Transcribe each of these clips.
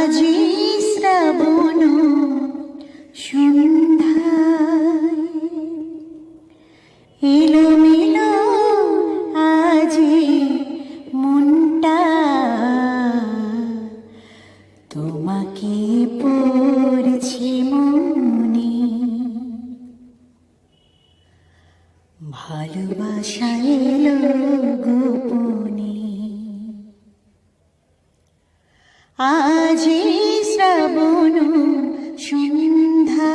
আজি শ্রাবণ আজি মনটা তোমাকে ভালোবাসা এলো গোপনে। আজ শ্রাবণ সন্ধ্যায়।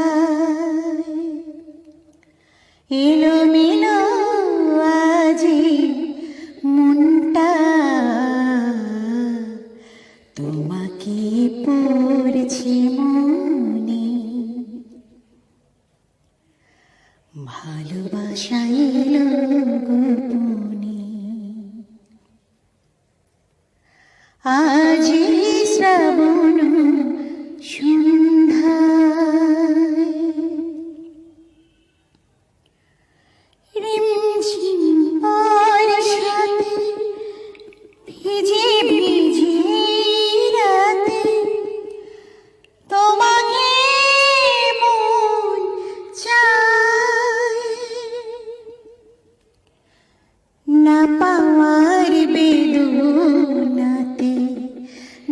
এলো মেলো আজি মনটা। তোমাকে পড়ছি মনে। ভালোবাসা এলো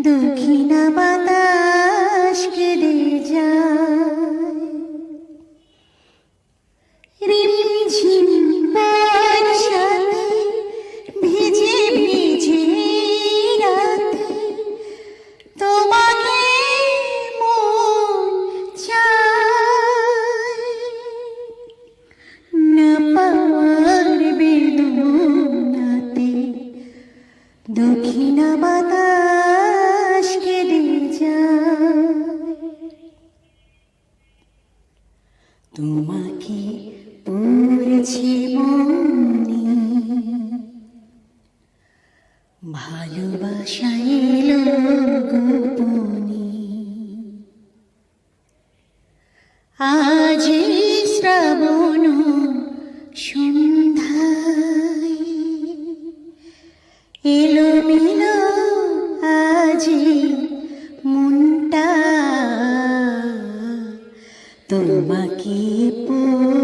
দক্ষিণা বাতাস কেড়ে যায়। পড়েছি মনে ভালোবাসা এলো গোপনে। আজ শ্রাবণ সন্ধ্যায় এলো মিলো আজি মনটা। তোমাকে পড়ছি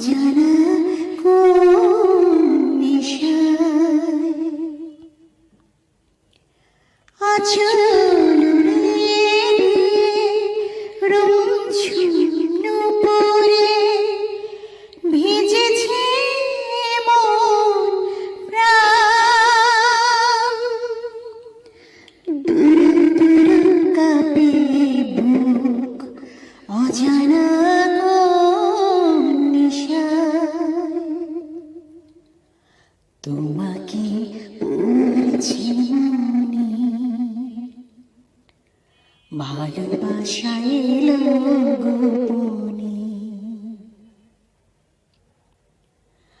অজানা নেশায় আচল রুমঝুম পরে ভিজেছে মন প্রাণ দূর দূর কাঁপে বুক অজানা তোমাকে পড়ছি ভালোবাসা এলো গোপনে।